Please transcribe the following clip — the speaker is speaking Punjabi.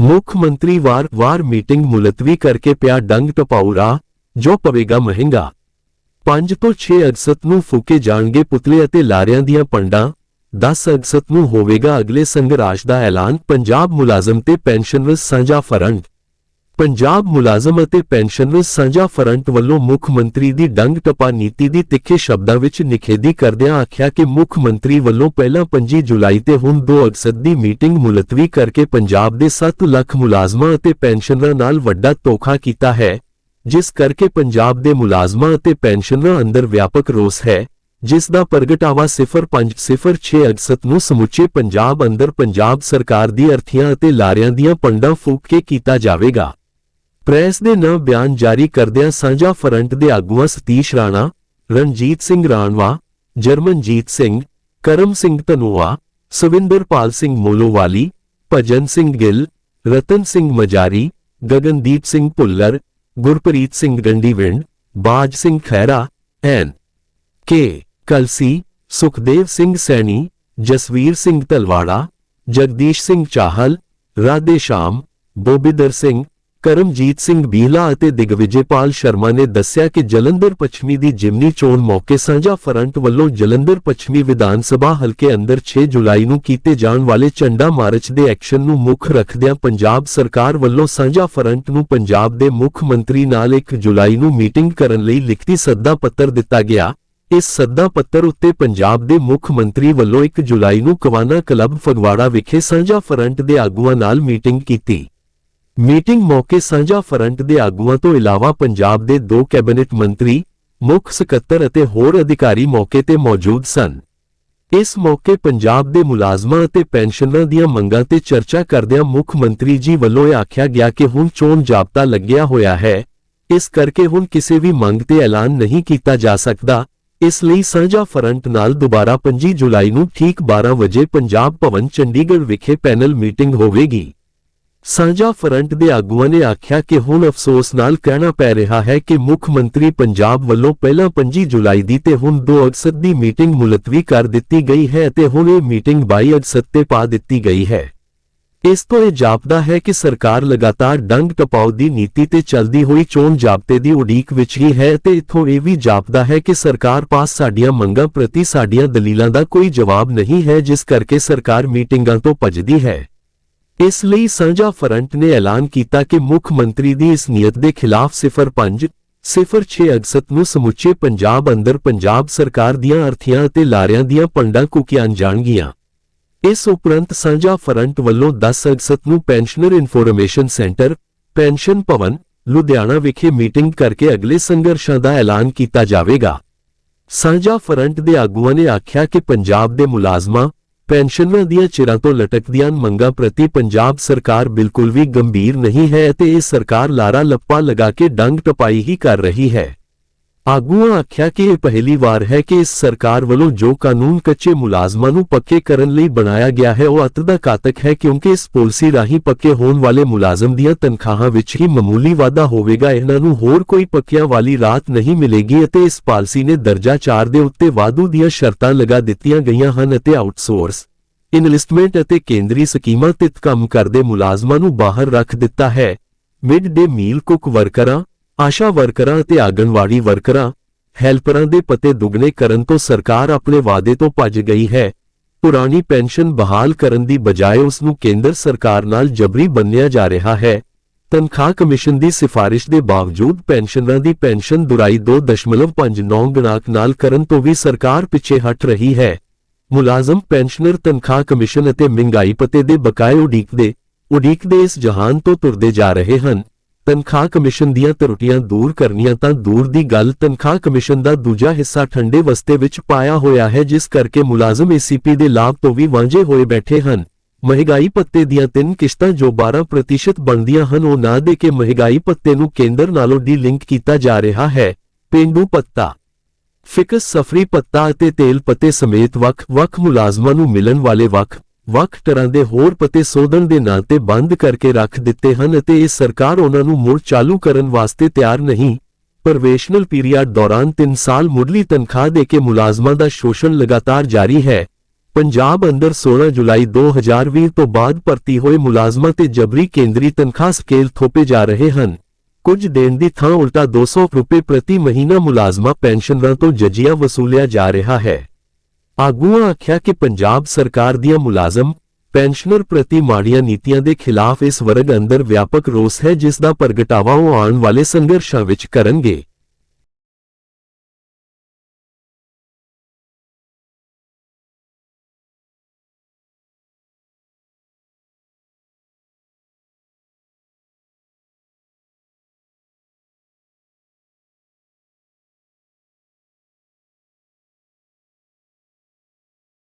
ਮੁੱਖ ਮੰਤਰੀ ਵਾਰ-ਵਾਰ ਮੀਟਿੰਗ ਮੁਲਤਵੀ ਕਰਕੇ ਪਿਆ ਡੰਗ ਟਪਾਉਰਾ ਜੋ ਪਵੇਗਾ ਮਹਿੰਗਾ। 5 ਤੋਂ 6 ਅਗਸਤ ਨੂੰ ਫੂਕੇ ਜਾਣਗੇ ਪੁਤਲੇ ਅਤੇ ਲਾਰਿਆਂ ਦੀਆਂ ਪੰਡਾਂ 10 ਅਗਸਤ ਨੂੰ ਹੋਵੇਗਾ ਅਗਲੇ ਸੰਘਰਾਸ਼ ਦਾ ਐਲਾਨ, ਪੰਜਾਬ ਮੁਲਾਜ਼ਮ ਤੇ ਪੈਨਸ਼ਨਰਜ਼ ਸਾਂਝਾ ਫਰੰਟ। ਪੰਜਾਬ ਮੁਲਾਜ਼ਮ ਅਤੇ ਪੈਨਸ਼ਨਰ ਸਾਂਝਾ ਫਰੰਟ ਵੱਲੋਂ ਮੁੱਖ ਮੰਤਰੀ ਦੀ ਡੰਗ ਟਪਾ ਨੀਤੀ ਦੀ ਤਿੱਖੇ ਸ਼ਬਦਾਂ ਵਿੱਚ ਨਿਖੇਧੀ ਕਰਦਿਆਂ ਆਖਿਆ ਕਿ ਮੁੱਖ ਮੰਤਰੀ ਵੱਲੋਂ ਪਹਿਲਾਂ 25 ਜੁਲਾਈ ਤੇ ਹੁਣ 2 ਅਗਸਤ ਦੀ ਮੀਟਿੰਗ ਮੁਲਤਵੀ ਕਰਕੇ ਪੰਜਾਬ ਦੇ 7 ਲੱਖ ਮੁਲਾਜ਼ਮਾਂ ਅਤੇ ਪੈਨਸ਼ਨਰਾਂ ਨਾਲ ਵੱਡਾ ਧੋਖਾ ਕੀਤਾ ਹੈ, ਜਿਸ ਕਰਕੇ ਪੰਜਾਬ ਦੇ ਮੁਲਾਜ਼ਮਾਂ ਅਤੇ ਪੈਨਸ਼ਨਰਾਂ ਅੰਦਰ ਵਿਆਪਕ ਰੋਸ ਹੈ, ਜਿਸ ਦਾ ਪ੍ਰਗਟਾਵਾ 0506 ਅਗਸਤ ਨੂੰ ਸਮੁੱਚੇ ਪੰਜਾਬ ਅੰਦਰ ਪੰਜਾਬ ਸਰਕਾਰ ਦੀ ਅਰਥੀਆਂ ਅਤੇ ਲਾਰਿਆਂ ਦੀਆਂ ਪੰਡਾਂ ਫੂਕ ਕੇ ਕੀਤਾ ਜਾਵੇਗਾ। ਪ੍ਰੈਸ ਦੇ ਨਾਂ ਬਿਆਨ ਜਾਰੀ ਕਰਦਿਆਂ ਸਾਂਝਾ ਫਰੰਟ ਦੇ ਆਗੂਆਂ ਸਤੀਸ਼ ਰਾਣਾ, ਰਣਜੀਤ ਸਿੰਘ ਰਾਣਵਾ, ਜਰਮਨਜੀਤ ਸਿੰਘ, ਕਰਮ ਸਿੰਘ ਧਨੋਆ, ਸਵਿੰਦਰਪਾਲ ਸਿੰਘ ਮੋਲੋਵਾਲੀ, ਭਜਨ ਸਿੰਘ ਗਿੱਲ, ਰਤਨ ਸਿੰਘ ਮਜਾਰੀ, ਗਗਨਦੀਪ ਸਿੰਘ ਭੁੱਲਰ, ਗੁਰਪ੍ਰੀਤ ਸਿੰਘ ਗੰਡੀਵਿੰਡ, ਬਾਜ ਸਿੰਘ ਖੈਰਾ ਐਨ. ਕੇ. ਕਲਸੀ, ਸੁਖਦੇਵ ਸਿੰਘ ਸੈਣੀ, ਜਸਵੀਰ ਸਿੰਘ ਤਲਵਾੜਾ ਜਗਦੀਸ਼ ਸਿੰਘ ਚਾਹਲ, ਰਾਧੇ ਸ਼ਾਮ, ਬੋਬਿੰਦਰ ਸਿੰਘ ਕਰਮਜੀਤ ਸਿੰਘ ਬੀਲਾ ਅਤੇ ਦਿਗਵਿਜੇਪਾਲ ਸ਼ਰਮਾ ਨੇ ਦੱਸਿਆ ਕਿ ਜਲੰਧਰ ਪੱਛਮੀ ਦੀ ਜਿਮਨੀ ਚੋਣ ਮੌਕੇ ਸਾਂਝਾ ਫਰੰਟ ਵੱਲੋਂ ਜਲੰਧਰ ਪੱਛਮੀ ਵਿਧਾਨ ਸਭਾ ਹਲਕੇ ਅੰਦਰ 6 ਜੁਲਾਈ ਨੂੰ ਕੀਤੇ ਜਾਣ ਵਾਲੇ ਝੰਡਾ ਮਾਰਚ ਦੇ ਐਕਸ਼ਨ ਨੂੰ ਮੁੱਖ ਰੱਖਦਿਆਂ ਪੰਜਾਬ ਸਰਕਾਰ ਵੱਲੋਂ ਸਾਂਝਾ ਫਰੰਟ ਨੂੰ ਪੰਜਾਬ ਦੇ ਮੁੱਖ ਮੰਤਰੀ ਨਾਲ 1 ਜੁਲਾਈ ਨੂੰ ਮੀਟਿੰਗ ਕਰਨ ਲਈ ਲਿਖਤੀ ਸੱਦਾ ਪੱਤਰ ਦਿੱਤਾ ਗਿਆ। ਇਸ ਸੱਦਾ ਪੱਤਰ ਉੱਤੇ ਪੰਜਾਬ ਦੇ ਮੁੱਖ ਮੰਤਰੀ ਵੱਲੋਂ 1 ਜੁਲਾਈ ਨੂੰ ਕਵਾਨਾ ਕਲੱਬ ਫਗਵਾੜਾ ਵਿਖੇ ਸਾਂਝਾ ਫਰੰਟ ਦੇ ਆਗੂਆਂ ਨਾਲ ਮੀਟਿੰਗ ਕੀਤੀ। ਮੀਟਿੰਗ ਮੌਕੇ ਸਾਂਝਾ ਫਰੰਟ ਦੇ ਆਗੂਆਂ ਤੋਂ ਇਲਾਵਾ ਪੰਜਾਬ ਦੇ ਦੋ ਕੈਬਨਿਟ ਮੰਤਰੀ, ਮੁੱਖ ਸਕੱਤਰ ਅਤੇ ਹੋਰ ਅਧਿਕਾਰੀ ਮੌਕੇ ਤੇ ਮੌਜੂਦ ਸਨ। ਇਸ ਮੌਕੇ ਪੰਜਾਬ ਦੇ ਮੁਲਾਜ਼ਮਾਂ ਅਤੇ ਪੈਨਸ਼ਨਰਾਂ ਦੀਆਂ ਮੰਗਾਂ ਤੇ ਚਰਚਾ ਕਰਦਿਆਂ ਮੁੱਖ ਮੰਤਰੀ ਜੀ ਵੱਲੋਂ ਇਹ ਆਖਿਆ ਗਿਆ ਕਿ ਹੁਣ ਚੋਣ ਜਾਬਤਾ ਲੱਗਿਆ ਹੋਇਆ ਹੈ। ਇਸ ਕਰਕੇ ਹੁਣ ਕਿਸੇ ਵੀ ਮੰਗ ਤੇ ਐਲਾਨ ਨਹੀਂ ਕੀਤਾ ਜਾ ਸਕਦਾ। ਇਸ ਲਈ ਸਾਂਝਾ ਫਰੰਟ ਨਾਲ ਦੁਬਾਰਾ 25 ਜੁਲਾਈ ਨੂੰ ਠੀਕ 12 ਵਜੇ ਪੰਜਾਬ ਭਵਨ ਚੰਡੀਗੜ੍ਹ ਵਿਖੇ ਪੈਨਲ ਮੀਟਿੰਗ ਹੋਵੇਗੀ। ਸਾਂਝਾ ਫਰੰਟ ਦੇ ਆਗੂਆਂ ਨੇ ਆਖਿਆ ਕਿ ਹੁਣ ਅਫਸੋਸ ਨਾਲ ਕਹਿਣਾ ਪੈ ਰਿਹਾ ਹੈ ਕਿ ਮੁੱਖ ਮੰਤਰੀ ਪੰਜਾਬ ਵੱਲੋਂ ਪਹਿਲਾਂ 25 ਜੁਲਾਈ ਦੀ ਤੇ ਹੁਣ 2 ਅਗਸਤ ਦੀ ਮੀਟਿੰਗ ਮੁਲਤਵੀ ਕਰ ਦਿੱਤੀ ਗਈ ਹੈ ਤੇ ਹੁਣ ਇਹ ਮੀਟਿੰਗ 22 ਅਗਸਤ ਤੇ ਪਾ ਦਿੱਤੀ ਗਈ ਹੈ। ਇਸ ਤੋਂ ਇਹ ਜਾਪਦਾ ਹੈ ਕਿ ਸਰਕਾਰ ਲਗਾਤਾਰ ਡੰਗ ਟਪਾਉ ਦੀ ਨੀਤੀ ਤੇ ਚੱਲਦੀ ਹੋਈ ਚੋਣ ਜਾਬਤੇ ਦੀ ਉਡੀਕ ਵਿੱਚ ਹੀ ਹੈ ਤੇ ਇਥੋਂ ਇਹ ਵੀ ਜਾਪਦਾ ਹੈ ਕਿ ਸਰਕਾਰ ਪਾਸ ਸਾਡੀਆਂ ਮੰਗਾਂ ਪ੍ਰਤੀ ਸਾਡੀਆਂ ਦਲੀਲਾਂ ਦਾ ਕੋਈ ਜਵਾਬ ਨਹੀਂ ਹੈ ਜਿਸ ਕਰਕੇ ਸਰਕਾਰ ਮੀਟਿੰਗਾਂ ਤੋਂ ਭੱਜਦੀ ਹੈ। ਇਸ ਲਈ ਸਾਂਝਾ ਫਰੰਟ ਨੇ ਐਲਾਨ ਕੀਤਾ ਕਿ ਮੁੱਖ ਮੰਤਰੀ ਦੀ ਇਸ ਨੀਅਤ ਦੇ ਖਿਲਾਫ 05 06 ਅਗਸਤ ਨੂੰ ਸਮੁੱਚੇ ਪੰਜਾਬ ਅੰਦਰ ਪੰਜਾਬ ਸਰਕਾਰ ਦੀਆਂ ਅਰਥੀਆਂ ਅਤੇ ਲਾਰਿਆਂ ਦੀਆਂ ਪੰਡਾਂ ਕੁਕੀਆਂ ਜਾਣਗੀਆਂ। ਇਸ ਉਪਰੰਤ ਸਾਂਝਾ ਫਰੰਟ ਵੱਲੋਂ 10 ਅਗਸਤ ਨੂੰ pensioner information centre, pension Bhawan, Ludhiana ਵਿਖੇ ਮੀਟਿੰਗ ਕਰਕੇ ਅਗਲੇ ਸੰਘਰਸ਼ਾਂ ਦਾ ਐਲਾਨ ਕੀਤਾ ਜਾਵੇਗਾ। ਸਾਂਝਾ ਫਰੰਟ ਦੇ ਆਗੂਆਂ ਨੇ ਆਖਿਆ ਕਿ ਪੰਜਾਬ ਦੇ ਮੁਲਾਜ਼ਮਾਂ ਪੈਨਸ਼ਨਰਾਂ ਦੀਆਂ ਚਿਰਾਂ ਤੋਂ ਲਟਕਦੀਆਂ ਮੰਗਾਂ ਪ੍ਰਤੀ ਪੰਜਾਬ ਸਰਕਾਰ ਬਿਲਕੁਲ ਵੀ ਗੰਭੀਰ ਨਹੀਂ ਹੈ ਅਤੇ ਇਹ ਸਰਕਾਰ ਲਾਰਾ ਲੱਪਾ ਲਗਾ ਕੇ ਡੰਗ ਟਪਾਈ ਹੀ ਕਰ ਰਹੀ ਹੈ। ਆਗੂਆਂ ਆਖਿਆ ਕਿ ਇਹ ਪਹਿਲੀ ਵਾਰ ਹੈ ਕਿ ਇਸ ਸਰਕਾਰ ਵੱਲੋਂ ਜੋ ਕਾਨੂੰਨ ਕੱਚੇ ਮੁਲਾਜ਼ਮਾਂ ਨੂੰ ਪੱਕੇ ਕਰਨ ਲਈ ਬਣਾਇਆ ਗਿਆ ਹੈ, ਉਹ ਅਤ ਦਾ ਘਾਤਕ ਹੈ ਕਿਉਂਕਿ ਇਸ ਪਾਲਿਸੀ ਰਾਹੀਂ ਪੱਕੇ ਹੋਣ ਵਾਲੇ ਮੁਲਾਜ਼ਮ ਦੀਆਂ ਤਨਖਾਹਾਂ ਵਿੱਚ ਹੀ ਮਾਮੂਲੀ ਵਾਧਾ ਹੋਵੇਗਾ। ਇਹਨਾਂ ਨੂੰ ਹੋਰ ਕੋਈ ਪੱਕਿਆਂ ਵਾਲੀ ਰਾਤ ਨਹੀਂ ਮਿਲੇਗੀ ਅਤੇ ਇਸ ਪਾਲਿਸੀ ਨੇ ਦਰਜਾ 4 ਦੇ ਉੱਤੇ ਵਾਧੂ ਦੀਆਂ ਸ਼ਰਤਾਂ ਲਗਾ ਦਿੱਤੀਆਂ ਗਈਆਂ ਹਨ ਅਤੇ ਆਊਟਸੋਰਸ, ਇਨਵੈਸਟਮੈਂਟ ਅਤੇ ਕੇਂਦਰੀ ਸਕੀਮਾਂ ਤਹਿਤ ਕੰਮ ਕਰਦੇ ਮੁਲਾਜ਼ਮਾਂ ਨੂੰ ਬਾਹਰ ਰੱਖ ਦਿੱਤਾ ਹੈ। ਮਿਡ ਡੇ ਮੀਲ ਕੁੱਕ ਵਰਕਰਾਂ ਆਸ਼ਾ ਵਰਕਰਾਂ ਅਤੇ ਆਂਗਣਵਾੜੀ ਵਰਕਰਾਂ, ਹੈਲਪਰਾਂ ਦੇ ਪਤੇ ਦੁੱਗਣੇ ਕਰਨ ਤੋਂ ਸਰਕਾਰ ਆਪਣੇ ਵਾਅਦੇ ਤੋਂ ਭੱਜ ਗਈ ਹੈ। ਪੁਰਾਣੀ ਪੈਨਸ਼ਨ ਬਹਾਲ ਕਰਨ ਦੀ ਬਜਾਏ ਉਸ ਨੂੰ ਕੇਂਦਰ ਸਰਕਾਰ ਨਾਲ ਜਬਰੀ ਬੰਨਿਆ ਜਾ ਰਿਹਾ ਹੈ। ਤਨਖਾਹ ਕਮਿਸ਼ਨ ਦੀ ਸਿਫਾਰਿਸ਼ ਦੇ ਬਾਵਜੂਦ ਪੈਨਸ਼ਨਰਾਂ ਦੀ ਪੈਨਸ਼ਨ ਦੁਰਾਈ 2.59 ਗੁਣਾਕ ਨਾਲ ਕਰਨ ਤੋਂ ਵੀ ਸਰਕਾਰ ਪਿੱਛੇ ਹਟ ਰਹੀ ਹੈ। ਮੁਲਾਜ਼ਮ, ਪੈਨਸ਼ਨਰ ਤਨਖਾਹ ਕਮਿਸ਼ਨ ਅਤੇ ਮਹਿੰਗਾਈ ਪਤੇ ਦੇ ਬਕਾਏ ਉਡੀਕਦੇ ਉਡੀਕਦੇ ਇਸ ਜਹਾਨ ਤੋਂ ਤੁਰਦੇ ਜਾ ਰਹੇ ਹਨ। ਤਨਖਾਹ ਕਮਿਸ਼ਨ ਦੀਆਂ ਤਰੁੱਟੀਆਂ ਦੂਰ ਕਰਨੀਆਂ ਤਾਂ ਦੂਰ ਦੀ ਗੱਲ। ਤਨਖਾਹ ਕਮਿਸ਼ਨ ਦਾ ਦੂਜਾ ਹਿੱਸਾ ਠੰਡੇ ਵਸਤੇ ਵਿੱਚ ਪਾਇਆ ਹੋਇਆ ਹੈ, ਜਿਸ ਕਰਕੇ ਮੁਲਾਜ਼ਮ ਏਸੀਪੀ ਦੇ ਲਾਭ ਤੋਂ ਵੀ ਵਾਂਝੇ ਹੋਏ ਬੈਠੇ ਹਨ। ਮਹਿੰਗਾਈ ਪੱਤੇ ਦੀਆਂ ਤਿੰਨ ਕਿਸ਼ਤਾਂ ਜੋ 12% ਬਣਦੀਆਂ ਹਨ, ਉਹ ਨਾ ਦੇ ਕੇ ਮਹਿੰਗਾਈ ਪੱਤੇ ਨੂੰ ਕੇਂਦਰ ਨਾਲੋਂ ਡੀ ਲਿੰਕ ਕੀਤਾ ਜਾ ਰਿਹਾ ਹੈ। ਪੇਂਡੂ ਪੱਤਾ ਫਿਕਸ ਸਫਰੀ ਪੱਤਾ ਅਤੇ ਤੇਲ ਪੱਤੇ ਸਮੇਤ ਵੱਖ-ਵੱਖ ਮੁਲਾਜ਼ਮਾਂ ਨੂੰ ਮਿਲਣ ਵਾਲੇ ਵੱਖ ਵੱਖ ਤਰ੍ਹਾਂ ਦੇ ਹੋਰ ਪਤੇ ਸੋਧਣ ਦੇ ਨਾਂ ਤੇ ਬੰਦ ਕਰਕੇ ਰੱਖ ਦਿੱਤੇ ਹਨ ਅਤੇ ਇਹ ਸਰਕਾਰ ਉਹਨਾਂ ਨੂੰ ਮੁੜ ਚਾਲੂ ਕਰਨ ਵਾਸਤੇ ਤਿਆਰ ਨਹੀਂ। ਪ੍ਰਵੇਸ਼ਨਲ ਪੀਰੀਅਡ ਦੌਰਾਨ 3 ਸਾਲ ਮੁੱਢਲੀ ਤਨਖਾਹ ਦੇ ਕੇ ਮੁਲਾਜ਼ਮਾਂ ਦਾ ਸ਼ੋਸ਼ਣ ਲਗਾਤਾਰ ਜਾਰੀ ਹੈ। ਪੰਜਾਬ ਅੰਦਰ 16 ਜੁਲਾਈ 2020 ਤੋਂ ਬਾਅਦ ਭਰਤੀ ਹੋਏ ਮੁਲਾਜ਼ਮਾਂ ਤੇ ਜਬਰੀ ਕੇਂਦਰੀ ਤਨਖਾਹ ਸਕੇਲ ਥੋਪੇ ਜਾ ਰਹੇ ਹਨ। ਕੁਝ ਦੇਣ ਦੀ ਥਾਂ ਉਲਟਾ 200 ਰੁਪਏ ਪ੍ਰਤੀ ਮਹੀਨਾ ਮੁਲਾਜ਼ਮਾਂ ਪੈਨਸ਼ਨਰਾਂ ਤੋਂ ਜਜੀਆ ਵਸੂਲਿਆ ਜਾ ਰਿਹਾ ਹੈ। ਆਗੂਆਂ ਆਖਿਆ ਕਿ ਪੰਜਾਬ ਸਰਕਾਰ ਦੀਆਂ ਮੁਲਾਜ਼ਮ ਪੈਨਸ਼ਨਰ ਪ੍ਰਤੀ ਮਾੜੀਆਂ ਨੀਤੀਆਂ ਦੇ ਖਿਲਾਫ ਇਸ ਵਰਗ ਅੰਦਰ ਵਿਆਪਕ ਰੋਸ ਹੈ ਜਿਸ ਦਾ ਪ੍ਰਗਟਾਵਾ ਉਹ ਆਉਣ ਵਾਲੇ ਸੰਘਰਸ਼ਾਂ ਵਿੱਚ ਕਰਨਗੇ।